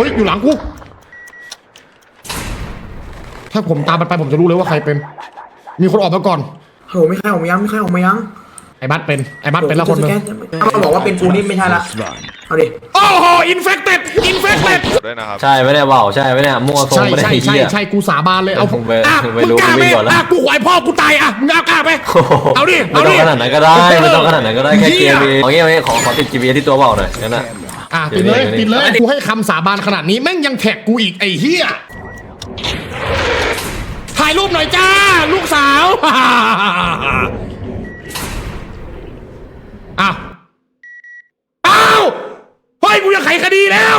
ฮ้ย อยู่หลังกูถ้าผมตามมันไปผมจะรู้เลยว่าใครเป็น มีคนออกมาก่อนโหไม่ใครออกมายังไม่ใครออกมายังไอ้บัสเป็นไอ้บัสเป็นแล้วคนหนึงถ้ามาบอกว่าเป็นกูนี่ไม่ใช่ละเอาดิโอ้โหอินเฟคเต็ดอินเฟคเต็ดด้วยนะครับ ใช่ไม่ได้เบาใช่ไม่ได้มั่วทรงใช่ไม่ได้ใช่ไอ้ใช่เหี้ย ใช่กูสาบานเลยเอาผมไปอะผมไปมึงรู้กล้าไหมวิ่งก่อนแล้ว อะกูหวายพ่อกูตายอะมึงเอากล้าไหมโอ้โหเอาดิไม่เอาต้อดิงขนาดนั้นก็ได้ไม่ต้องขนาดนั้นก็ได้แค่เหี้เกยมเองเอางี้เอางี้ขอขอติด GPS ที่ตัวเบาหน่อยงั้นน่ะ อะปิดเลยเดี๋ยวปิดเลยเดี๋ยวกูให้คำสาบานขนาดนี้แม่งยังแท็กกูอีกไอ้เหี้ยถ่ายรูปหน่อยจ้า ลูกสาวอ้าวอ้าวเฮ้ยกูจะไขคดีแล้ว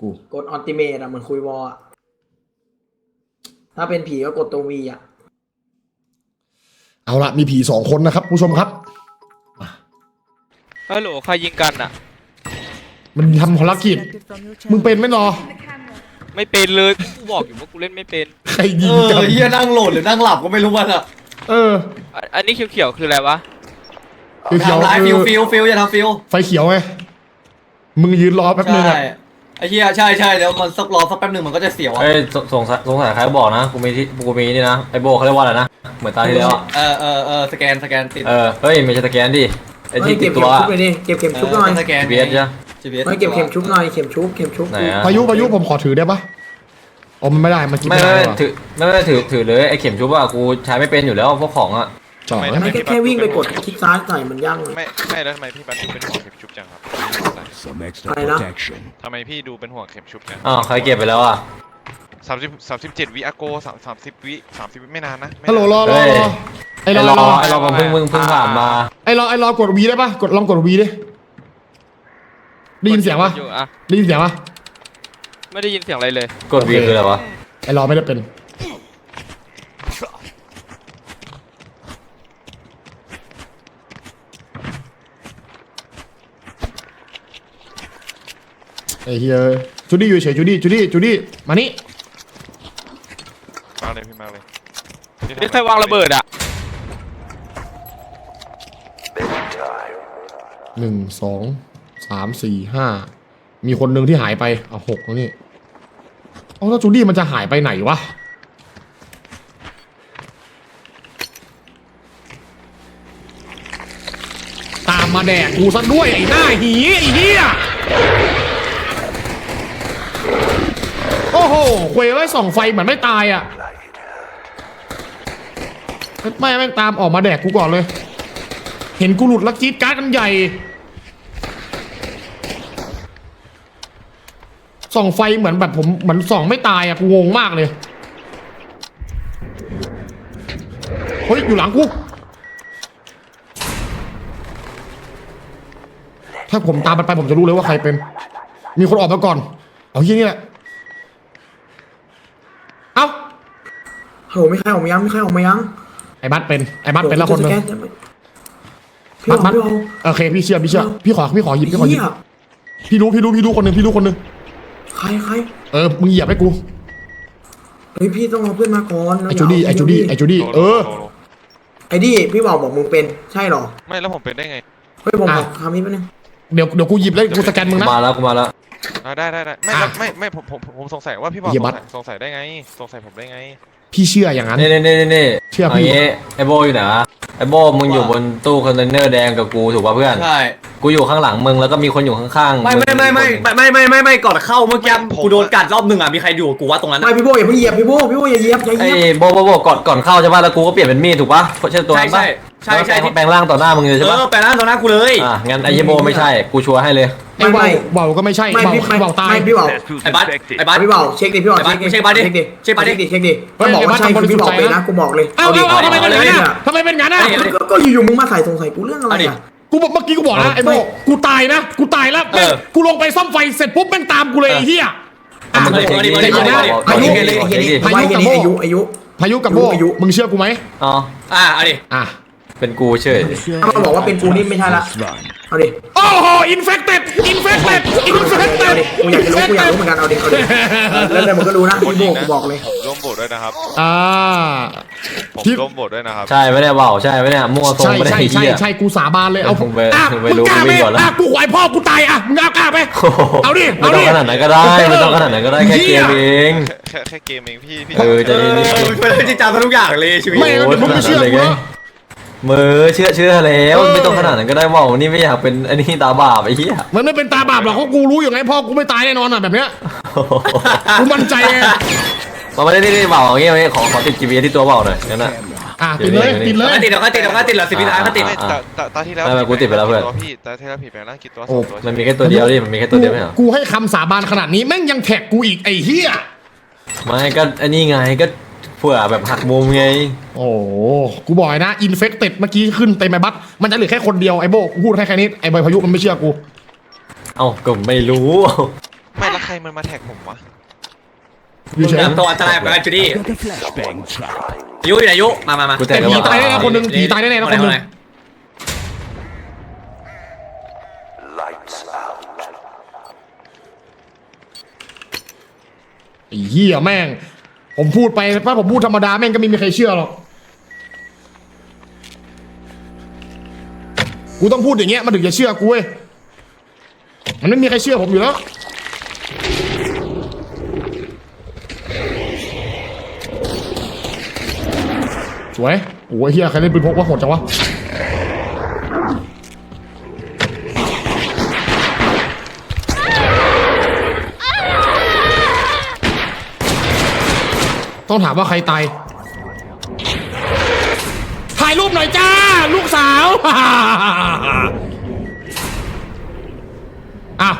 กแล้วกู กดอัลติเมทอะเหมือนคุยวอลอะถ้าเป็นผีก็กดตัววีอะเอาละมีผีสองคนนะครับผู้ชมครับ ฮัลโหลใครยิงกันอะมันทำภารกิจ มึงเป็นไหมรอไม่เป็นเลยกูบอกอยู่ว่ากูเล่นไม่เป็นใครยิเองกันอเฮียนั่งโหลดหรือนั่งหลับก็ไม่รู้มันอะเอออันอันนี้เขียวๆคืออะไรวะคือเขียวทำลายคืฟิอวฟิวฟิวอย่าทำฟิวไฟเขียวไงมึงยืนรอแป๊บนึงใช่อะ ไอ้เฮียใช่ใช่เดี๋ยวมันสักรอสักแป๊บหนึ่งมันก็จะเสียวอะเอ้ยสสงสัยสงสัยใครบอกนะ กูมีที่กูมีนี่นะ ไอโบเขาเรียกว่าอะไรนะ เหมือนตาที่แล้วอะเออเออเออสแกนสแกนติดเออ เฮ้ยไม่ใช่สแกนดิ ไอที่เฮ้ยติเก็ดบตัเข็วมชุบเลยดิเก็บเข็มชุบหน่อยสแกนเบียดจ้ะ GPS ไม่เก็บเข็มชุบหน่อยเข็มชุบเข็มชุบไหนอะ พายุพายุผมขอถือได้ปะอ๋อมันไม่ได้มันคิดไม่ไม่ไม่ได้ไม่หรอถือไม่ไม่ถือถือเลยไอเข็มชุบอะกูใช้ไม่เป็นอยู่แล้วพวกของอะจ่อไม่แล้วไม่แค่แค่วิ่งไปกดคลิกซ้ายใส่มันยั่งเลยไม่ไม่แล้วทำไมพี่ปันดูเป็นห่วงเข็มชุบจังครับ Some extra Ay, no. protection. ทำไมพี่ดูเป็นห่วงเข็มชุบจังอ้าวใครเก็บไปแล้วอะสามสิบสามสิบเจ็ดวิอาโกสามสามสิบวิสามสิบวิไม่นานนะไม่ฮัลโหลรอรอเฮ้ยรอไอ้ไอรอรอรอไอรอมันเพิ่งเพิ่งเพิ่งผ่านมา ไอ้รอไอ้รอกดวีได้ปะกดลองกดวีดิได้ยินเสียงปะอยู่อะได้ยินเสียงปะไม่ได้ยินเสียงอะไรเลย กดวีคืออะไรวะไอ้รอไม่ได้เป็น ไอ้เฮียจูดี้อยู่เฉยจูดี้จูดี้จูดี้มานี่มาเลยพี่มาเลยนี่ใครวางระเบิดอะหนึ่งสองสามสี่ห้ามีคนหนึ่งที่หายไปเอาหกแล้วนี่เอาแล้วจูดี้มันจะหายไปไหนวะตามมาแดกกูซะด้วยไอ้หน้าหีไอ้เหี้ย โอ้โหเควไว้ส่องไฟเหมือนไม่ตายอะ ไม่แม่งตามออกมาแดกกูก่อนเลย เห็นกูหลุดล้วกรีดการ์ดกันใหญ่ส่องไฟเหมือนแบบผมเหมือนส่องไม่ตายอะกูงงมากเลย เฮ้ย อยู่หลังกู ถ้าผมตามมันไปผมจะรู้เลยว่าใครเป็น มีคนออกมาก่อน เอาที่นี่แหละ เอ้า โหไม่ใครออกมายังไม่ใครออกมายังไอ้บัสเป็นไอ้บัสเป็นแล้วคนหนึงพี่บับสอบัสพี่บอลโอเคพี่เชื่อพี่เชื่อพี่ขอพี่ขอหยิบพี่ขอหยิบเหี้ยพี่รู้พี่รู้พี่รู้คนหนึ่งพี่รู้คนหนึ่งใครใครเออมึงเหยียบให้กูเฮ้ยพี่ต้องเอาเพื่อนมาก่อนไอ้จูดี้ไอ้จูดี้ไอ้จูดี้เออโลโลไอ้ดี้พี่บอกบอกมึงเป็นใช่เหรอไม่แล้วผมเป็นได้ไงเฮ้ยผมอะบอกคำนี้แป๊บนึงเดี๋ยวเดี๋ยวกูหยิบแล้วกูสแกนมึงกูนะมาแล้วกูมาแล้วอ่าได้ได้ได้ไม่อะไม่ไม่ผมผมผมสงสัยว่าพี่บอกเหี้สยงบัสัตยสงสัยได้ไง สงสัยผมได้ไง พี่เชื่ออย่างนั้นนี่นี่นี่นี่เชื่อเอาพี่งี้ไอโบอยู่ไหนวะไอโบมึงอยู่บนตู้คอนเทนเนอร์แดงกับกูถูกป่ะเพื่อน ใช่ กูอยู่ข้างหลังมึงแล้วก็มีคนอยู่ข้างๆไม่ไม่ไม่ไม่ไม่ไม่ไม่ไม่ไม่ก่อนเข้าเมื่อกี้ผม กูโดนกัดรอบหนึ่งอะมีใครอยู่กับกูว่าตรงนั้นไม่อะพี่โบอย่าเพิ่งเหยียบพี่โบพี่โบอย่าเหยียบอย่าเหไอยียบโบโบโบก่อนก่อนเข้าใช่ป่ะแล้วกูก็เปลี่ยนเป็นมีดถูกป่ะใช่ตัวใช่นั้นป่ะใช่ใช่ใช่แล้วที่แปลงร่างต่อหน้ามึงเลยเอใช่ป่ะอแปลงร่างต่อหน้ากูเลย อะงั้นไอเยโบไม่ใช่กูชัวร์ให้เลย ไอ้เบาเบาก็ไม่ใช่ไม่เบาพี่ไม่เบาตาย ไม่พี่บอกไอ้บัสไอ้บัส พี่บอกเช็คดิพี่บอกไอ้บัสเช็คดิเช็คบัสดิ เช็คดิเช็คบัสดิเช็คดิเฮ้ยบอกว่าไอ้บัสใช่ทำบคือริสุพี่ทธิ์บอกเลยใจนะนะกูบอกเลยเอ้าดิเอ้าทำไมเป็นอย่างนั้นอาดิอะทำไมเป็นอย่างนั้นอะเอาดิก็ก็อยู่ๆมึงมาใส่สงสัยกูเรื่องอะไรเอาดิอะกูบอกเมื่อกี้กูบอกนะไอ้โบกูตายนะกูตายแล้วเออกูลงไปซ่อมไฟเสร็จปุ๊บแม่งตามกูเลยไอ้เหี้ยเอามึงเอาดิเช็คดิเอาดิเช็คดิอายุเช็คดิอายุเช็คดิอายุอายุอายุพายุกับโบอายุมึงเชื่อกูไหมอ๋ออะเอาดิอะ เป็นกูเฉยถ้ามันบอกว่าเป็นกูนี่ไม่ใช่ละเอาดิโอ้โหอินเฟคเต็ดอินเฟคเต็ดอินเฟคเต็เอาดดิกูอยากจะรู้กูอยากรู้เหมือนกันเอาดิเอาดิแล้วเดี๋ยวมันก็รู้นะพี่โบกูบอกเลยผมร่วมโบสด้วยนะครับอ่าผมที่ร่วมโบสด้วยนะครับใช่ไม่ได้เบาใช่ไม่ได้มั่วทรงใช่ไม่ได้ใช่ไอ้ใช่เหี้ยใช่กูสาบานเลยเอามึงไปอะมึงไปมึงรู้กล้ากูไหมวิ่งก่อนแล้วอะกูไหวพ่อกูตายอะมึงเอากล้าไหมโอ้โหเอาดิไม่เอาต้อดิงขนาดนั้นก็ได้ไม่ต้องขนาดนั้นก็ได้แค่เกมเองแค่แค่เกมเองพี่พี่เออใจเอเย็นอไม่ได้จริงจังทุกอย่างเลยชีวิตไม่งั้นเดี๋ยวมึงไม่เชื่อกูนะ มือเชื่อเชื่อแล้วเออไม่ต้องขนาดนั้นก็ได้เว่านี่ไม่อยากเป็นอันนี้ตาบาปไอ้เหี้ยมันไม่เป็นตาบาปหรอกเพราะกูรู้อยู่ไงพ่อกูไม่ตายแน่นอนอะแบบเนี้ยกูมั่นใจไงมาไม่ได้ได้เบาอย่างเงี้ยขอขอติด GPS ที่ตัวเบาหน่อยงั้นน่ะอะติดเลยติดเลยก็ติดเดี๋ยวก็ติดเดี๋ยวก็ติดเหรอสิบวินาทีก็ติดไม่ตาตาตาที่แล้วไม่ไม่กูติดไปแล้วเพื่อนตัวพี่ตาที่แล้วผิดไปแล้วกี่ตัวสโอ้องตัวมันมีแค่ตัวเดียวดิมันมีแค่ตัวเดียวไม่เหรอกูให้คำสาบานขนาดนี้แม่งยังแท็กกูอีกไอ้เหี้ยไม่ก็อันนี้ไงก็ เผื่อแบบหักมุมไง โอ้โหกูบอกเลยนะอินเฟคเต็ดเมื่อกี้ขึ้นเต็มไอ้บัตมันจะเหลือแค่คนเดียวไอ้โบกูพูดให้แค่นี้ไอ้ใบพายุมันไม่เชื่อกูเอ้าก็ไม่รู้ไม่แล้วใครมันมาแท็กผมวะอยู่เฉยตัวอันตรายเหมือนกันจูดี้อายุอยู่ไหนอายุมามามากูแต่แต่งผีแล้วตายแน่ๆคนหนึ่งผีตายแน่ๆนะคนหนึ่งไอ้เหี้ยแม่ง ผมพูดไปถ้าผมพูดธรรมดาแม่งก็ไม่มีใครเชื่อหรอก กูต้องพูดอย่างเงี้ยมันถึงจะเชื่อกูเว้ย มันไม่มีใครเชื่อผมอยู่แล้ว สวยโอ้ยเฮียใครเล่นปืนพกว่าโหดจังวะ ต้องถามว่าใครตาย ถ่ายรูปหน่อยจ้า ลูกสาว อ้าว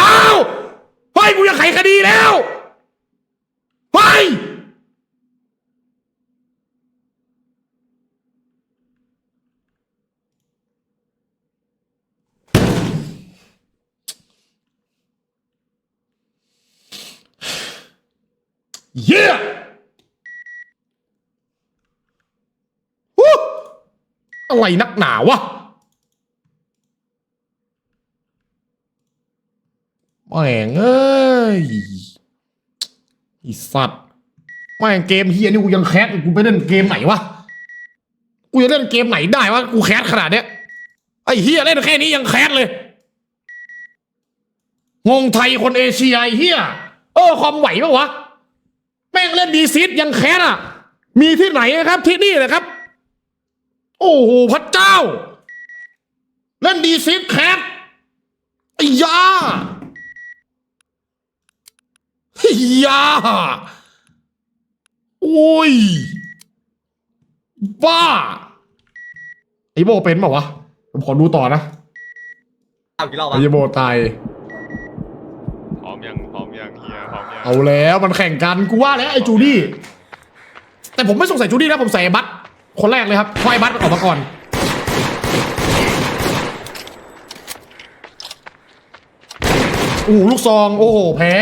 อ้าว เฮ้ยกูจะไขคดีแล้วเฮ้ย เย้ฮู้อะไรนักหนาวะ แม่งเอ้ยไอีสัตว์ แม่งเกมเฮียนี่กูยังแคสกูไปเล่นเกมไหนวะ กูจะเล่นเกมไหนได้วะ กูแคสขนาดเนี้ย ไอเฮียเล่นแค่นี้ยังแคสเลย งงไทยคนเอเชียไอเฮียเออความไหวปะวะ แม่งเล่นดีซิดยังแคสอะ มีที่ไหนนะครับที่นี่แหละครับ โอ้โหพระเจ้า เล่นดีซิดแคสไอ้ยาไอ้ยาโอ้ย บ้าไอ้โบเป็นเปล่าวะผมขอดูต่อนะ เอากี่รอบวะ ไอ้โบตาย พร้อมยังพร้อมยังเฮียพร้อมยัง เอาแล้วมันแข่งกันกูว่าแล้วไอ้จูดี้แต่ผมไม่สงสัยจูดี้นะผมใส่ไอ้บัตคนแรกเลยครับเพราะไอ้บัตมันออกมาก่อนโอ้โหลูกซอง โอ้โห แพ้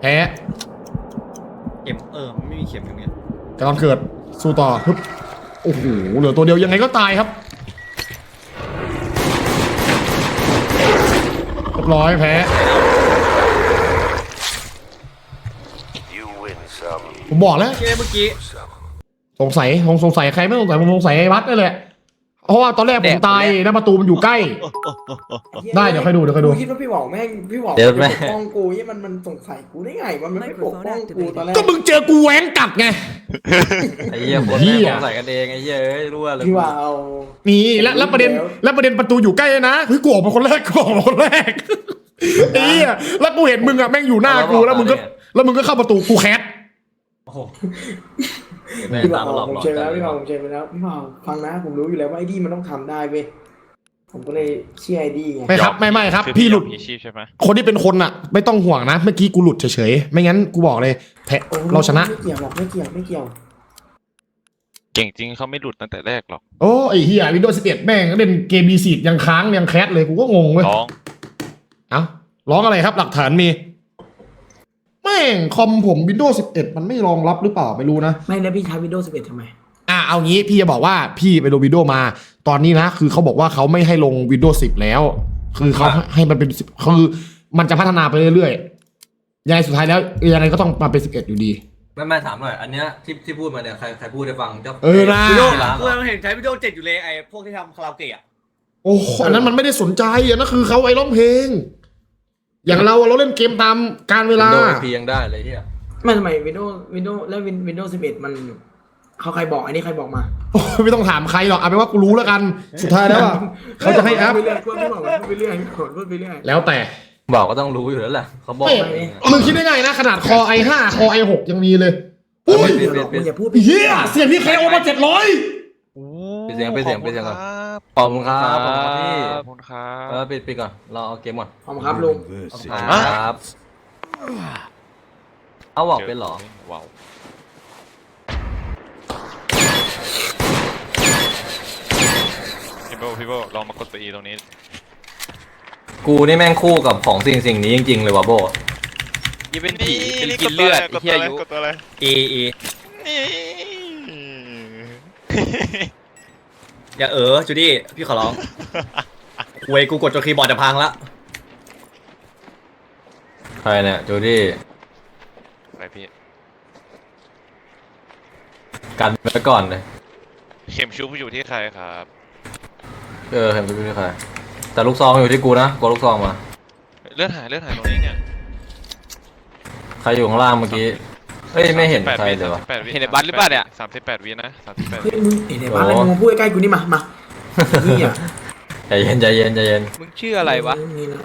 แพ้เข็มเออไม่มีเข็มตรงเนี้ยกำลังเกิด สู้ต่อฮึบโอ้โหเหลือตัวเดียวยังไงก็ตายครับ รียบร้อยแพ้ผมบอกแล้วเมื่อกี้ สงสัยผมสงสัยใครไม่สงสัยผมสงสัยไอ้วัดนี่แหละ เพราะว่าตอนแรกผมตายแล้วประตูมันอยู่ใกล้ ได้เดี๋ยวค่อยดูเดี๋ยวค่อยดูกูคิดว่าพี่บอกแม่งพี่บอกเดี๋ยวแม่ปกป้องกูยี่มันมันสงสัยกูได้ไงว่ามันไม่ปกป้องกูตอนแรก ก็มึงเจอกูแหวนกัดไง ไอ้เหี้ยคนเหี้แม่งยสงสัยกันเองไอ้เหี้ยเอ้ยรู้ว่าเลยพี่ว่าเอา นี่แล้วแล้วประเด็นแล้วประเด็นประตูอยู่ใกล้เลยนะเฮ้ยกูออกมาคนแรกกูออกมาคนแรกไอ้เหี้ยแล้วกูเห็นมึงอะแม่งอยู่หน้ากูแล้วมึงก็แล้วมึงก็เข้าประตูกูแคสโอ้โห แม่งพี่บตาอมกมาหลอกผมหลอกเชื่อกัแล้วนพี่บอกผมเชื่อไปแล้วพี่บอกฟังนะ ผมรู้อยู่แล้วว่าไอ้ดีมันต้องทำได้เว้ยผมก็เลยเชื่อไอ้ดีไงไม่ครับ ไม่ไม่ครับอพี่หลุดยอมพีชีพใช่ไหมคนที่เป็นคนอะไม่ต้องห่วงนะ เมื่อกี้กูหลุดเฉยๆ ไม่งั้นกูบอกเลยแพ้โอ้เราชนะ ไม่เกี่ยวหรอกไม่เกี่ยวไม่เกี่ยวเก่งจริงเขาไม่หลุดตั้งแต่แรกหรอกโอ้ไอ้เฮียวินโดว์11แม่งเล่นเกมดีซีดยังค้างยังแคสเลยกูก็งงเว้ย ร้อง เอ้าร้องอะไรครับหลักฐานมี แม่ม่งคอมผม Windows 11 มันไม่รองรับหรือเปล่าไม่รู้นะ ไม่แล้วพี่ใช้ Windows 11ทำไม อะเอางี้พี่จะบอกว่าพี่ไปลงวิดีโอมา ตอนนี้นะ คือเขาบอกว่าเขาไม่ให้ลง Windows 10 แล้ว คือเขาให้มันเป็น10คือมันจะพัฒนาไปเรื่อยๆยังไงสุดท้ายแล้วยังไงก็ต้องมาเป็น 11 อยู่ดี ไม่ไม่ถามหน่อย อันเนี้ยที่ที่พูดมาเนี่ยใครใครพูดให้ฟังเจ้าเออนะที่วิดีโอร้านกูเหรอยังเห็นใช้วิดีโอเจ็ดอยู่เลยไอ้พวกที่ทำคาราโอเกะอะ โอ้โหอันนั้นมันไม่ได้สนใจอันนั้นคือเขาไอ้ร้องเพลง อย่างเราเราเล่นเกมตามการเวลา โดนพียังได้เลยเฮียไม่ทำไม Windows Windows แล้ว Win- Windows 11มันเขาใครบอกอันนี้ใครบอกมาโอ้ยไม่ต้องถามใครหรอกเอาเป็นว่ากูรู้แล้วกัน สุดท้ายแล้วอะเขาจะให้อัพ พูดไปเรื่อยพูดไปเรื่อยพูดไปเรื่อยพูดไปเรื่อยแล้วแต่บอกก็ต้องรู้อยู่แล้วแหละเขาบอกเฮ้ยมาเองอะมึงคิดได้ไงนะ ขนาดคอ i5 คอ i6 ยังมีเลยเอออุ้ยเดี๋ยวหรอกมึงอย่าพูดไปเฮียเสียงพี่เคโอมาเจ็ดร้อยไปเสียงไปเสียงไปเสียงก่อนครับ ขอบคุณครับขอบคุณครับพี่ขอบคุณครัเออบ ปิดปิดก่อนเราเอาเกมก่อนขอบคุณครับลุง ขอบคุณครับเอาบอกเป็นเหรอว้าวพี่โบพี่โบลองมากดตัว E ตรงนี้ กูนี่แม่งคู่กับของสิ่งสิ่งนี้จริงๆเลยว่ะโบยี่เป็นผีนี่เป็นนี่กินเลือดกไอ้ดเหี้ยตัวอะไรอายุกดตัวอะไรเอเอนี่ อย่าเออจูดี้พี่ขอร้องเวยกูกดจนคีย์บอร์ดจะพังละใครเนี่ยจูดี้อะไรพี่ กันไปก่อนเลยเข็มชุบอยู่ที่ใครครับ เออเห็นไปไม่ใครแต่ลูกซองอยู่ที่กูนะกูเอาลูกซองมา เลือดหายเลือดหายตรงนี้เนี่ย ใครอยู่ข้างล่างเมื่อกี้ เอ้ยไม่เห็นใครเลยวะ38วิเห็นในบัตรหรือเปล่าเนี่ย สามสิบแปดวินะสามสิบแปดเฮ้ยมึงเห็นไหนบ้านอะไรมึงพูดใกล้ๆกูนี่มามานี่อะใจเย็นใจเย็นใจเย็นมึงชื่ออะไรวะ นี่นะ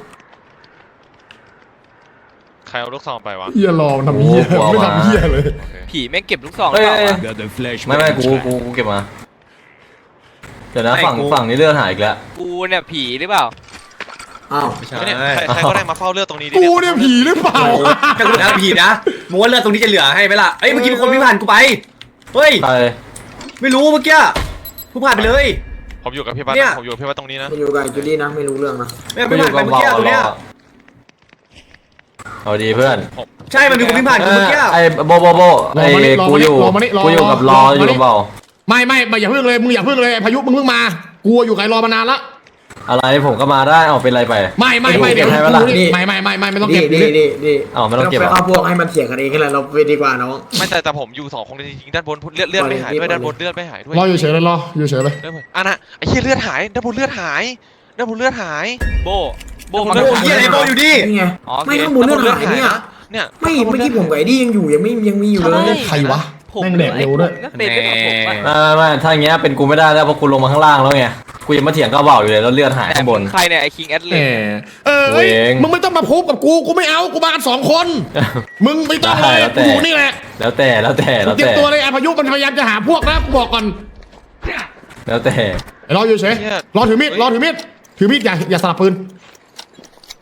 ใครเอาลูกซองไปวะเฮียรอมันทำเฮียไม่ทำเฮียเลยโอเคผีแม่งเก็บลูกซองหรืเอ้อยเปล่าวะ Got the flashbang ไม่ไม่กู trap. กูกูเก็บมา เดี๋ยวนะไม่ฝั่งกู ฝั่งนี้เลือดหายอีกแล้วกูเนี่ยผีหรือเปล่า อ้าวไม่ใช่เฮ้ยเนี่ยใครใครก็ได้มาเฝ้าเลือดตรงนี้ดิกูเนี่ยผีหรือเปล่าถ้ากูนะผีนะมึงว่าเลือดตรงนี้จะเหลือให้ไหมล่ะเอ้ยเมื่อกี้มีคนวิ่งผ่านกูไปเฮ้ยใครไม่รู้เมื่อกี้กูผ่านไปเลย ผมอยู่กับพี่บัตเนี่ย ผมอยู่กับพี่บัตตรงนี้นะมันอยู่กับจูดี้นะไม่รู้เรื่องนะไม่กูไม่อยู่ผ่านกัไปบเมื่อเบากี้ตรงเนี้ยรอเอาดีเพื่อนใช่มันมีคนวิ่งผ่านกูเมื่อกี้ไอ้โบโบโบไอ้รอมานี่รอกูมานี่อยู่รอมานี่รอกูอยู่กับรอรออยู่มานี่กับเบาไม่ไม่ไม่อย่าเพิ่งเลยมึงอย่าเพิ่งเลยไอ้พายุมึงเพิ่งมากูอยู่ไกลรอมานานละ อะไรผมก็มาได้เอาเป็นไรไป ไม่ไม่ไม่เดี๋ยวให้กูเวลานี่ ไม่ไม่ไม่ไม่ไม่ต้องดีเก็บดีดีดีอ้าวไม่ต้องเก็บไปอะเข้าพวกให้มันเถียงกันเองกันแหละเราไปดีกว่าน้อง ไม่แต่แต่ผมอยู่สองคนจริงๆด้านบนเลือดเลือดไม่หายด้วยด้านบนเลือดไม่หายด้วยรออยู่เฉยเลยรออยู่เฉยเลย เลือดไม่อะนะไอ้เหี้ยเลือดหายด้านบนเลือดหายด้านบนเลือดหาย โบโบโบมันเลืก็อดหายเฮียอะไรโบอยู่ดินี่ไงอ๋อโอเคไม่ข้างบนเรื่องหายเนี่ยเนี่ย ไม่เมื่อกี้ผมกับไอ้ดี้ยังอยู่ยังไม่ยังมีอยู่เลย ใครวะ แม่งแดกเร็วด้วย ก็เป็นด้วยกับผมอะไม่ไม่ไม่ถ้าอย่างเงี้ยเป็นกูไม่ได้แล้วเพราะกูลงมาข้างล่างแล้วไงกูยังมาเถียงกับเบาอยู่เลยแล้วเลือดหายข้างบน ใครเนี่ยไอ้คิงแอดเลแหมเออเอ้ยเองมึงไม่ต้องมาพูดกับกู กูไม่เอา กูมากันสองคน มึงไม่ต้องเลยได้แล้วแต่ กูอยู่นี่แหละแล้วแต่แล้วแต่แล้วเตรียมแต่ตัวเลยไอ้พายุมันพยายามจะหาพวกนะกูบอกก่อนแล้วแต่ไอ้รออยู่เฉยรอถือมีดรอถือมีดถือมีดอย่าอย่าสลับปืน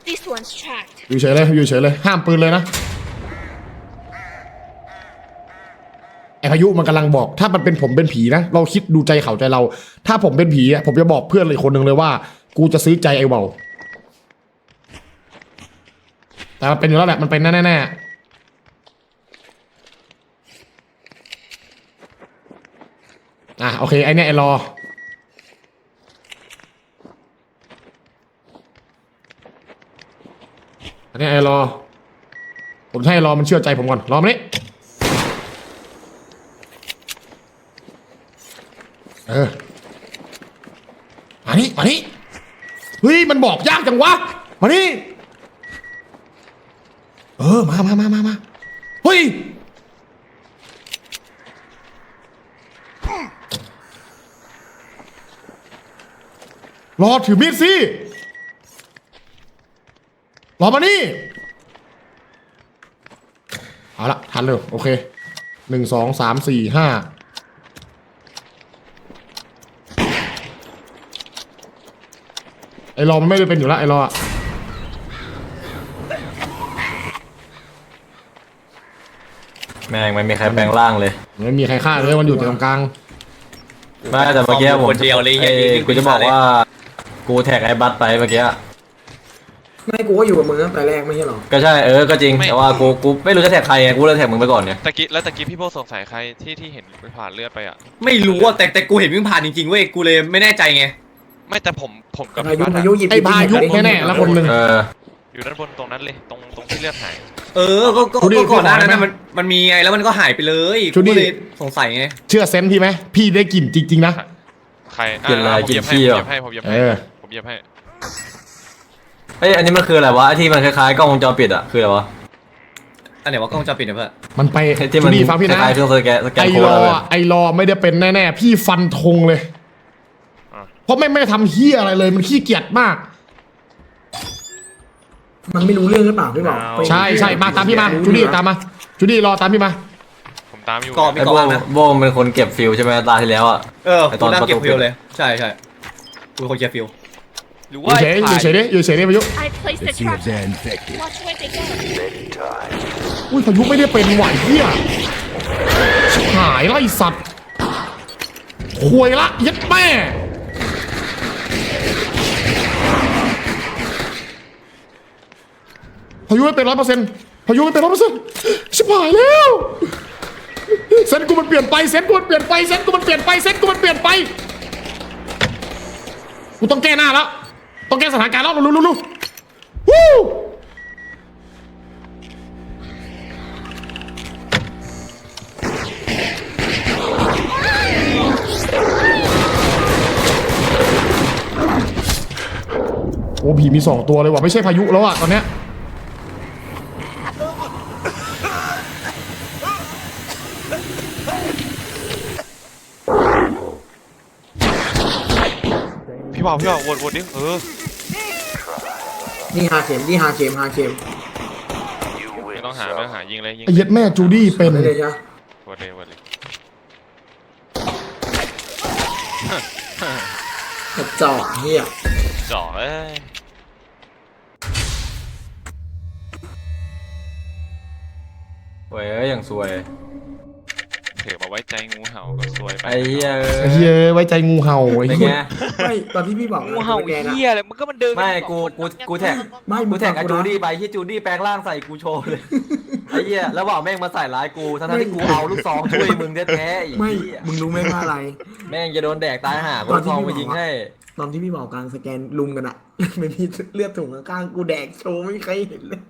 This one's tracked. อยู่เฉยเลยอยู่เฉยเลยห้ามปืนเลยนะ ไอพายุมันกำลังบอก ถ้ามันเป็นผมเป็นผีนะ เราคิดดูใจเขาใจเรา ถ้าผมเป็นผีอะผมจะบอกเพื่อนเลยคนหนึ่งเลยว่า กูจะซื้อใจไอเบาแต่มันเป็นอยู่แล้วแหละมันเป็นแน่แน่ๆอะโอเคไอเนี่ยไอรออันนี้ไอ้รอ ผมให้รอมันเชื่อใจผมก่อนรอมานี่ เออมานี่มานี่เฮ้ยมันบอกยากจังวะมานี่เออมามามามามาเฮ้ยรอถือมีดสิรอมานี่เอาละทันเลยโอเคหนึ่งสองสามสี่ห้า ไอ้ รอมันไม่ได้เป็นอยู่แล้วไอ้รออะแม่งไม่มีใครแปลงร่างเลยไม่มีใครฆ่าเลยมันอยู่แต่ตรงกลางไม่แต่เมื่อกี้ผมคนเดียวเลยไอ้เหี้ยยิงกูจะบอกว่า กูแท็กไอ้บัตไปเมื่อกี้ไม่กูก็อยู่กับมึงตั้งแต่แรกไม่ใช่หรอก็ใช่เออก็จริงแต่ว่ากูกูไม่รู้จะแท็กใครไงกูเลยแท็กมึงไปก่อนเนี่ยตะกี้แล้วตะกี้พี่โบสงสัยใครที่ที่เห็นไปผ่านเลือดไปอะไม่รู้อะแต่แต่กูเห็นวิ่งผ่านจริงๆเว้ยกูเลยไม่แน่ใจไง ไม่แต่ผมผมกับพาพี่ยุบัสพาอะยุหยิบไอ้พายุแน่ๆแล้วคนหนึ่ง เออ อยู่ด้านบนตรงนั้นเลยตรงตรงที่เลือดหาย เออ ก็ก็ดูดิก็ก่อนหน้านั้นดูดิน่ะมันมันมีไงแล้วมันก็หายไปเลยดูกูดิก็เลยสงสัยไง เชื่อเซนส์พี่ไหมพี่ได้กลิ่นจริงๆนะ ใครกินอะไรอะผมกินเหยียบขี้ให้เหรอผมเหยียบเอให้อผมเหยียบให้เอ้ยอันนี้มันคืออะไรวะไอ้ที่มันคล้ายๆกล้องวงจรปิดอะคืออะไรวะอันไหนว่ากล้องวงจอปิดเนี่ยเพื่อนมันไปไอ้ที่มันจูดี้ฟังพี่คนะล้ายๆเครื่องสแกนสแกนไอโค้รดออะไรอะไอรอไม่ได้เป็นแน่ๆพี่ฟันธงเลยอะ เพราะไม่ไม่ทำเฮียอะไรเลยมันขี้เกียจมาก มันไม่รู้เรื่องหรือเปล่าพี่บอกไปใช่ใช่มาตามพี่มาจูดี้ตามมาจูดี้รอตามพี่มา ผมตามอยู่ก็มีไอ้กโบล้องนะโบมันเป็นคนเก็บฟิลใช่ไหมตาที่แล้วอะเออไอ้ตกูอนนั่งเก็บประตู ฟิลเลย ใช่ใช่กูเป็นคนเก็บฟิลหรืออว่ายู่เฉยอยู่เฉยดิอยู่เฉยดิพายุ I placed the trap. Watch where they go. อุ้ยพายุไม่ได้เป็นไหวเฮียชิบหายไล่สัตว์ควยละยัดแม่ายุไม่เป็นร้อยเปอร์เซ็นต์พายุไม่เป็นร้อยเปอร์เซ็นต์ชิบหายแล้วเซนกูมันเปลี่ยนไปเซนกูมันเปลี่ยนไปเซนกูมันเปลี่ยนไปเซนกูมันเปลี่ยนไปกูต้องแก้หน้าแล้วต้องแก้สถานการณ์แล้วรู้รู้รู้วู้โอ้ผีมีสองตัวเลยว่ะไม่ใช่พายุแล้วอะตอนเนี้ย พี่บ่าวพี่บ่าววนวนดิเออนี่หาเข็มนี่หาเข็มหาเข็มไม่ต้องหาไม่ต้องหายิงเลยยิงไอ้เย็ดแม่จูดี้เป็นไปเลยจ้ะวนเลยวนเลยกระจอกเฮียจ่อเอ้ยเว้ยอย่างสวย เถือมาไว้ใจงูเห่าก็ซวยไปไอ้เหี้ยไอ้เหี้ยไว้ใจงูเห่าไอ้เป็นเหี้ไงยไม่ตอนที่พี่บอกงูเห่าแกนะเหี้ยเลยมันก็มันเดินไม่กูกูกูแท็กไม่กูแท็กไอ้มึงจูฟังดี้ไปที่จูดี้แปลงร่างใส่กูโชว์เลยไอ้เหี้ยแล้วบอกแม่งมาใส่ร้ายกูทั้งๆที่กูเอาลูกซองช่วยมึงแท้ๆไอ้ไม่เหี้ยมึงรู้ไหมว่าอะไร แม่งจะโดนแดกตายห่ากูตอนที่ซองพี่มายิงบอกอะให้ ตอนที่พี่บอกการสแกนลุมกันอะ ไม่มีเลือดถุงข้างๆกูแดกโชว์ไม่มีใครเห็นเลย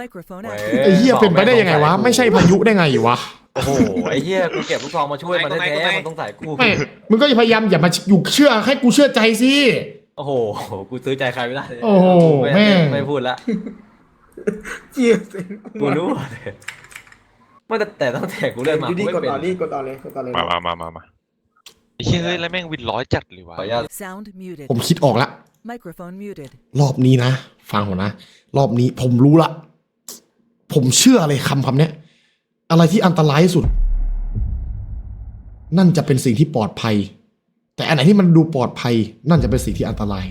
Microphone เว้ activated. ไอ้เหี้ยเป็นไปได้ยังไงวะ ไม่ใช่พายุได้ไงวะโอ้โหไอ้เหี้ยกูเก็บลูกซองมาช่วยมันแท้ๆมันต้องใส่กูไม่มึงก็พยายามอย่ามาอยู่เชื่อให้กูเชื่อใจสิ โอ้โหกูซื้อใจใครไม่ได้เลยโอ้โหไม่แม่ง ไม่พูดละเจียเซ็งกูรู้เลยไม่แต่แต่ต้องแท็กกูเลื่อนมาดูกูดิไม่กดเป็นต่อดิกดต่อเลยกดต่อเลยมามามามามาไอ้เหี้ยเฮ้ยแล้วแม่งวินร้อยจัดเลยวะขออนุญาต Sound muted. ผมคิดออกละ Microphone muted. รอบนี้นะ ฟังผมนะ รอบนี้ผมรู้ละ ผมเชื่อเลยคำคำเนี้ย อะไรที่อันตรายที่สุด นั่นจะเป็นสิ่งที่ปลอดภัย แต่อันไหนที่มันดูปลอดภัย นั่นจะเป็นสิ่งที่อันตราย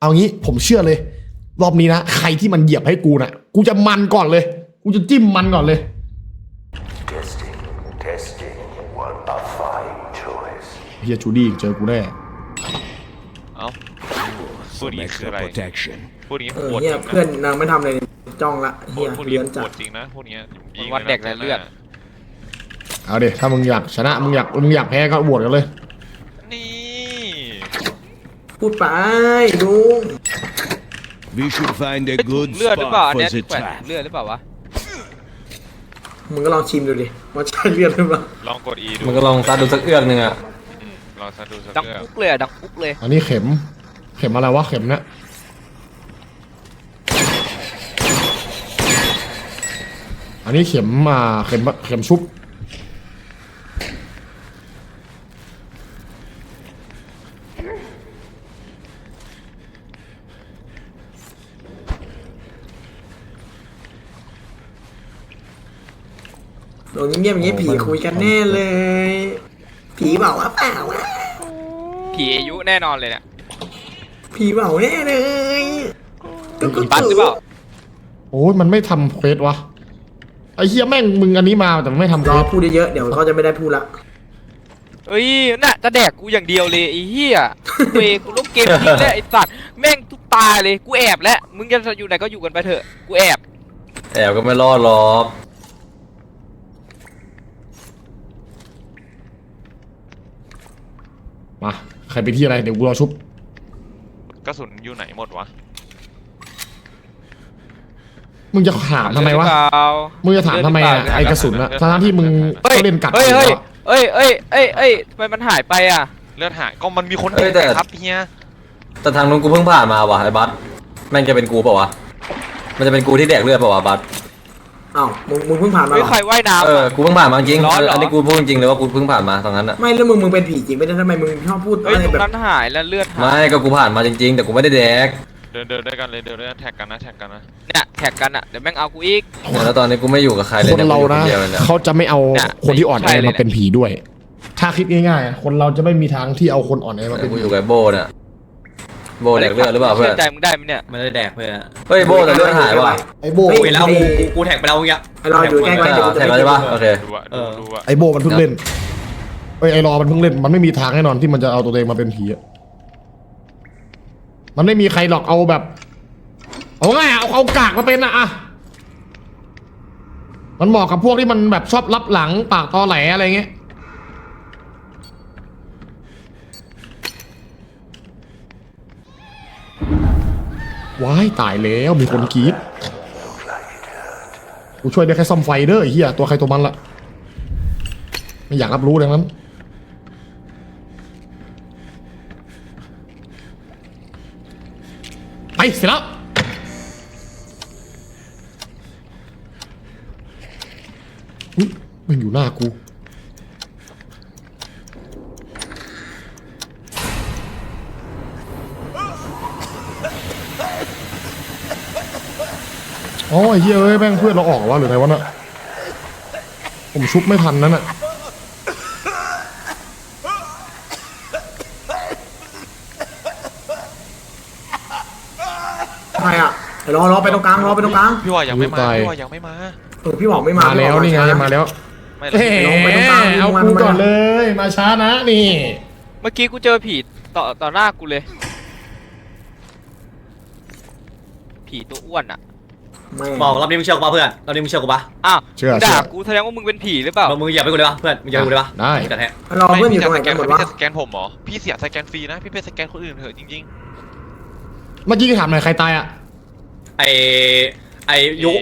เอางี้ผมเชื่อเลย รอบนี้นะใครที่มันเหยียบให้กูนะ่ะ กูจะมันก่อนเลย กูจะจิ้มมันก่อนเลย Testing, testing. What a fine choice. เฮียจูดี้เจอกูแน่เอ้า พูดอย่างนี้คืออะไรพูดอย่างนี้เออปวดจเฮียริงเพื่อนนะนางไม่ทำอะไรเลยจ้องละเฮียพูดอเลี้ย่ายงนนี้จัปดวดจริงนะพูดอย่างนี้ยิงวันเลยะเด็กแล้วเลือด เอาเดี๋ยวถ้ามึงอยากชนะมึงอยากมึงอยากแพ้ก็โหวตกันเลย นี่พูดไปลุง We should find a good เลือดหรือเปล่า spot อัน for เนี้ย the ที่แขวน trap. เลือดหรือเปล่าวะ มึงก็ลองชิมดูดิว่าใช่เลือดหรือเปล่าลองกด E ดูมันก็ลองซัดดูสักเอื้อกหนึ่งอะอืมลองซัดดูสักดังเรื่องปุ๊กเลยอะดังปุ๊กเลย อันนี้เข็ม เข็มอะไรวะเข็มเนี้ยอันนี้เข็มมาเข็มเข็มชุบโดนเงียบๆอย่างงี้ผีคุยกันแน่เลย ผีบอกว่าเปล่าวะ ผีอายุแน่นอนเลยเนี่ย ผีบอกแน่เลยตุ๊กผีปั้นหรือเปล่าโอ้ยมันไม่ทำเควสวะไอ้เฮียแม่งมึงอันนี้มาแต่มันไม่ทำเควรอสพูดเยอะๆเดี๋ยวเขาจะไม่ได้พูดละเอ้ยน่ะจะแดกกูอย่างเดียวเลยไอ้เหี้ยเวกูลบเกมจริงแล้วไอ้สัตว์แม่งทุกตายเลยกูแอบแล้วมึงจะอยู่ไหนก็อยู่กันไปเถอะกูแอบแอบก็ไม่รอดหรอกมาใครไปที่อะไรเดี๋ยวกูรอชุบก ระสุนอยู่ไหนหมดวะมึงจะถามทำไมวะเลือดหรือเปล่ามึงจะถามทำไมอะไอกระสุนอะทั้งๆที่มึงเฮ้ยก็เล่นกัดเฮ้ยอยู่เฮ้ยแล้วอะเฮ้ยเฮ้ยเฮ้ยเฮ้ยทำไมมันหายไปอะเลือดหายก็มันมีคนเอ้ยแตแต่กครับเฮียแต่ทางนู้นกูเพิ่งผ่านมาว่ะไอ้บัสแม่งจะเป็นกูเปล่าวะ มันจะเป็นกูที่แดกเลือดเปล่าวะบัส อ้าวมึงมึงเพิ่งผ่านมาเฮ้เหยรอใครว่ายน้ำเอออะกูเพิ่งผ่านมาจริงร้อนเหรออัอันนี้กูพูดจริงเลยว่ากูเพิ่งผ่านมาตรงนั้นอะไม่แล้วมึงมึงเป็นผีจริงไม่ได้ทำไมมึงชอบพูดเฮ้ยอะไรตรงแบบนั้นหายแล้วเลือดหายไม่ก็กูผ่านมาจริงๆ แต่กูไม่ได้แดกเดินเดินด้วยกันเลยเดินด้วยกันแท็กกันนะแท็กกันนะเนี่ยแท็กกันอะเดี๋ยวแม่งเอากูอีกแล้วตอนนี้กูไม่อยู่กับใครเลยคนเนี่ยเรากูอยู่นะคนเดียวเลยเนี่ยเขาจะไม่เอาเนี่ยคนที่อ่อนแอใช่เลยมาเป็นผีด้วย ถ้าคิดง่ายๆอะคนเราจะไม่มีทางที่เอาคนอ่อนแอมาเป็นกูผีอยู่กับไอ้โบเนี่ย โบแดกเลือดหรือเปล่าเพื่อนชื่ใจมึงได้ไหมเนี่ยไม่ได้แดกเพื่อนเฮ้ยโบแต่เลือดหายว่ะไอโบกูเห็นแล้วกูกูกูแท็กไปแล้วเมื่อกี้ไอ้รออยู่ใกล้ๆเดี๋ยวกูจะแท็กไปแล้วใช่ปะโอเค ดูอะเอดูอดูอะไอโบมันเพิ่งเล่นเอ้ยไอรอมันเพิ่งเล่นมันไม่มีทางแน่นอนที่มันจะเอาตัวเองมาเป็นผีอะมันไม่มีใครหรอกเอาแบบเอาง่ายอะเอาเอากากมาเป็นอะอะมันเหมาะกับพวกที่มันแบบชอบรับหลังปากตอแหลอะไรเงี้ย ว้ายตายแล้วมีคนกรีดกูช่วยได้แค่ซ่อมไฟเด้อเหี้ยตัวใครตัวมันละไม่อยากรับรู้ดังนั้นไปเสร็จแล้วมันอยู่หน้ากู อ๋อไอ้เหี้ยเอ้ยแม่งเพื่อนเราออกเหรอวะหรือไงวะน่ะผมชุบไม่ทันนั้นอะใครอะไอ้รอรอไปตรงกลางรอไปตรงกลางพี่ว่ายังไม่มาตายพี่ว่ายังไม่มาเออพี่บอกไม่มามาแล้วนี่ไงมาแล้วไม่เฮ้เลยลงไปตรงกลางเอามากูทำไมก่อนเลยมาช้านะนี่เมื่อกี้กูเจอผีต่อต่อหน้ากูเลย ผีตัวอ้วนอะ ไม่บอกรอบนี้มึงเชื่อกูป่ะเพื่อนรอบนี้มึงเชื่อกูป่ะอ้าวเชื่อมึงเชื่ด่าอ กูแสดงว่ามึงเป็นผีหรือเปล่ามึงอย่าไปกูเลยป่ะเพื่อนมึงอย่าไปกูเลยป่ะได้กูจัดให้ไอ้รอเพื่อนอยู่ตรงไหนกันหมดวะพี่จะสแกนผมเหรอ พี่เสียสแกนฟรีนะ พี่ไปสแกนคนอื่นเถอะจริงเมื่อกี้ถามหน่อยใครตายอะไอไอๆยุ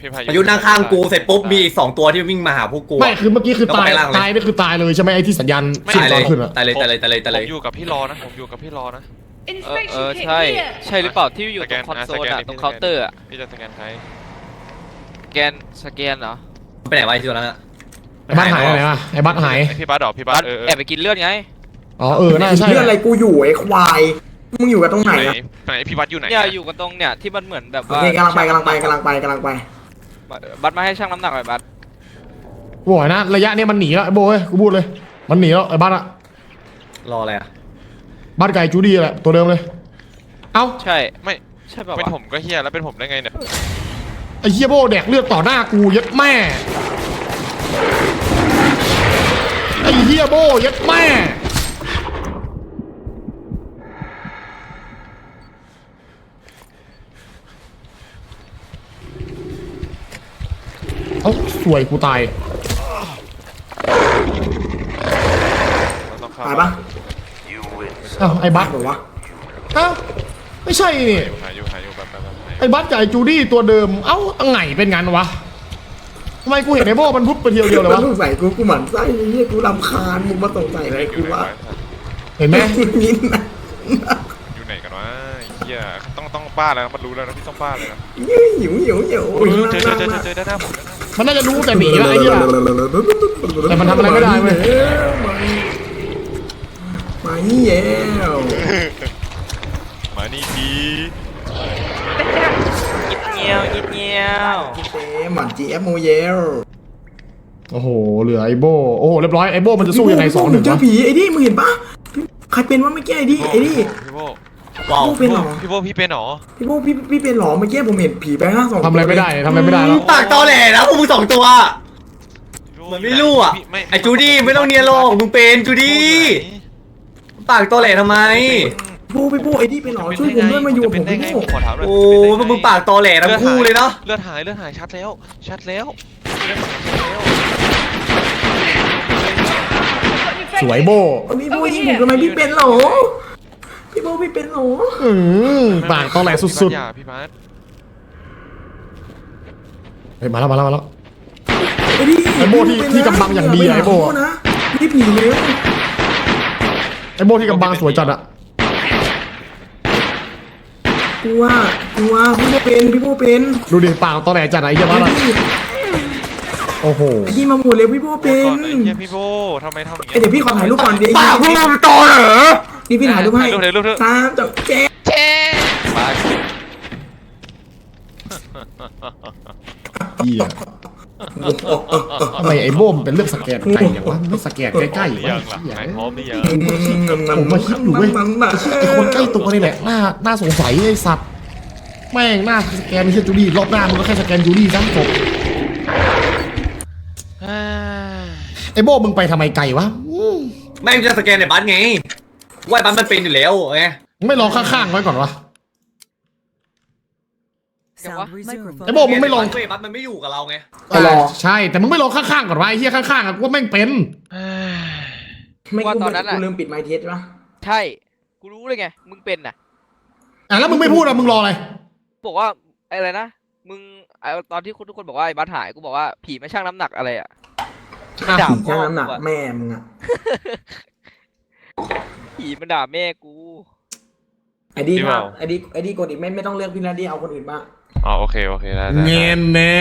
พี่พายุอายุนั่งข้างกูเสร็จปุ๊บมีอีกสองตัวที่วิ่งมาหาพวกกู ไม่คือเมื่อกี้คือตายแล้วก็ไปล่างเลย ตายนี่คือตายเลยใช่ไหมไอ้ที่สัญญาณไม่ สิ้นตายตเลอยนขึ้นอะตายเลยตายเลยตายเลยตายผเลยมอยู่กับพี่รอนะ ผมอยู่กับพี่รอนะ เออเออใช่ใช่หรือเปล่าที่อยู่ตรงคอนโซลอะตรงเคาน์เตอร์อะพี่จะสแกนใครสแกนสแกนเหรอไปไหนวะไอ้ตัวนั้นอะไอ้บัตหายไปไหนวะไอ้บัตหายไอพี่บัสเหรอพี่บับัสสเออเออแอบไปกินเลือดไง อ๋อเออน่าใช่เรื่องอะไรกูอยู่ไอ้ควาย มึงอยู่กันตรงไหนไหนอะไหนพี่บัสอยู่ไหนเนี่ยอยู่กันตรงเนี่ยที่มันเหมือนแบบโอว่าเคกำลังไปกำลังไปกำลังไปกำลังไป บัตรมาให้ช่างน้ำหนักหน่อยบัตรกูบอกนะระยะเนี้ยมันหนีแล้วไอ้โบเอ้ยกูพูดเลย มันหนีแล้วไอ้บัตอะรออะไรอะ บัตไก่จูดี้แหละตัวเดิมเลย เอ้าใช่ไม่ใช่ป่าวเป็นวะผมก็เฮียแล้วเป็นผมได้ไงเนี่ยไอ้เฮียโบแดกเลือดต่อหน้ากูยัดแม่ ไอ้เฮียโบยัดแม่ เอ้าสวยกูตาย เราต้องเข้าตายปะเอ้าไอ้บัตหรอวะเอ้าไม่ใช่นี่หาอยู่หาอยู่แบบแบบแบบไอ้บัตกับไอ้จูดี้ตัวเดิม เอ้าไงเป็นงั้นวะทำไมกูเห็นไอ้โบมันพุบไปเทียวเดียวเลยวะมันสงสัยกูกูหมั่นไส้ไอ้เหี้ยกูรำคาญมึงมาสงสัยอะไรอกูยู่ไหนวะวะเห็นไหมกูยิ้มนะอยู่ไหนกันวะไอ้เฮียต้องต้องบ้าแล้วนะมันรู้แล้วนะพี่ต้องบ้าเลยนะหิวหิวหิวเออเจอเจอเจอเจอเจอด้านหน้าผมด้านหน้าผมมันน่าจะรู้แต่หนีแล้วไอ้เหี้ยแต่มันทำอะไรไม่ได้เว้ย มานี่เย้วมานี่ทียิดเงี้ยวยิดเงี้ยวเต้หมันจีเอฟโมเย้วโอ้โห เหลือไอ้โบ โอ้โห เรียบร้อย ไอ้โบมันจะสู้ยังไงสองหนึ่งเจอวะผีไอ้ดิมึงเห็นปะใครเป็นวะเมื่อกี้ไอ้ดิไอ้ดิ พี่โบว้าวเป็นเหรอพี่โบพี่เป็นหรอพี่โบพี่พี่เป็นหรอเมื่อกี้ผมเห็นผีไปห้าสองทำอะไรไม่ได้ทำอะไรไม่ได้แล้วปากตอแหลนะพวกมึงสองตัวพี่โบเหมือนไม่รู้อะพี่ม่ไอจูดี้ไม่ต้องเนียนหรอกมึงเป็นจูดี้ ปากตอแหลทำไมปูพี่ปูไอ้นี่เป็นหรอช่วยผมด้วยมาอยู่กับผมเป็นพี่ได้ไงปูผมขอถามหน่อยโอ้เป็นได้ไมึงปากตอแหลทั้งคู่เลยเนาะเลือดหายเลือดหายชัดแล้ว ชัดแล้วเลือดหายชัดแล้วสวยโบพี่ปูยิงผมทำไมพี่เป็นหรอพี่ปูพี่เป็นหรออืมปากตอแหลสุดพี่อย่าพี่บาสๆเฮ้ยมาแล้วมาแล้วมาแล้ว ไอ้นี่ไอ้โบ้ที่ที่กำบังอย่างดีอะไอ้โบ้ นะรีบหนีเลยไอ้ โบที่กำบังสวยจัดอะกลัวกลัวพี่ปูเป็นพี่ปูเป็นดูดิปากตอแหลจัดอะไอ้เหี้ยมาละโอ้โหไอ้ที่มาหมดเลยพี่ปูเป็นก่อนไอ้เหี้ยพี่โบทำไมทำอย่างไอ้เดี๋ยวพี่ขอถ่ายรูปก่อนเดี๋ยวปากมึงตอเหรอนี่พี่ถ่ายรูปให้ถ่ายรูปถ่ายรูปเถอะตามจับแจ๊เช่มาเหี้ย ทำไมไอ้โบมนเป็นเรื่องสแกนไกลอย่างวะไม่สแกนใกล้ๆหรือวะยังล่ะเหี้ยไหนพร้อมหรือยังผมมาคิดอยู่เว้ยไอ้คนใกล้ตัวนี่แหละน่าน่าสงสัยไอ้สัตว์แม่งหน้าสแกนไม่ใช่จูดี้รอบหน้ามึงก็แค่สแกนจูดี้ซะจบไอ้โบมึงไปทำไมไกลวะอืมแม่งจะสแกนในบัสไงว่าไอ้บัสมันเป็นอยู่แล้วไงไม่ลองข้างๆไว้ก่อนวะ Sound resumed. ไอ้โบมึงไม่ลองเว้ยบัสมันไม่อยู่กับเราไงใช่ แต่มึงไม่ลองข้างๆก่อนวะไอ้เหี้ยข้างๆอะกูว่าแม่งเป็น ไม่กูกูลืมปิดไมค์เทสปะใช่ กูรู้เลยไง มึงเป็นน่ะ อะแล้วมึงไม่พูดอะมึงรออะไร บอกว่าอะไรนะ มึงไอ้ตอนที่คุณทุกคนบอกว่าไอ้บัสหาย กูบอกว่าผีไม่ชั่งน้ำหนักอะไรอะอะด่าผีพ่อช่างน้ำหนักกูอะแม่มึงอะผีมันด่าแม่กู ไอ้ดีมา ไอ้ดีไอ้ดีกดอีกไม่ไม่ต้องเลือกพี่นาดีเอาคนอื่นบ้าง อ๋อโอเคโอเคได้ได้เงินแน่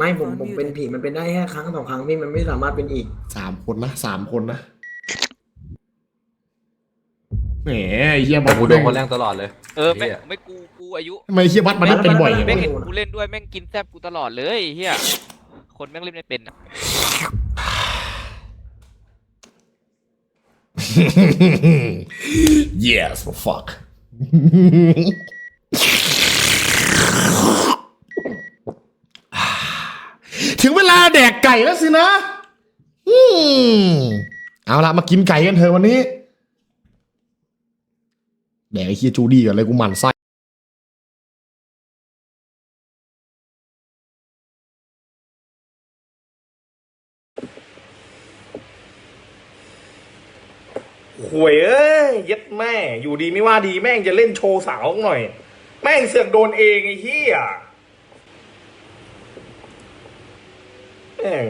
ไม่ผม Microphone ผมเป็น muted. ผีมันเป็นได้แค่ครั้งสองครั้งพี่มันไม่สามารถเป็นอีก สามคนนะสามคนนะแหมไอ้เหี้ยบอกกูโดนคนแรกตลอดเลย เออไม่เหี้ยไม่กูกูอายุทำไมไอ้เหี้ยบัตมันได้เป็นบ่อยไม่วะแม่งเห็นกูเล่นด้วยแม่งกินแซบกูตลอดเลยเฮียคนแม่งเล่นไม่เป็นอะ yes fuck ถึงเวลาแดกไก่แล้วสินะอืมเอาละมากินไก่กันเถอะวันนี้ แดกไอ้เฮียจูดี้ก่อนเลยกูหมั่นไส้หวยเอ้ยเย็ดแม่ อยู่ดีไม่ว่าดีแม่งจะเล่นโชว์สาวหน่อย แม่งเสือกโดนเองไอ้เหี้ยแม่ง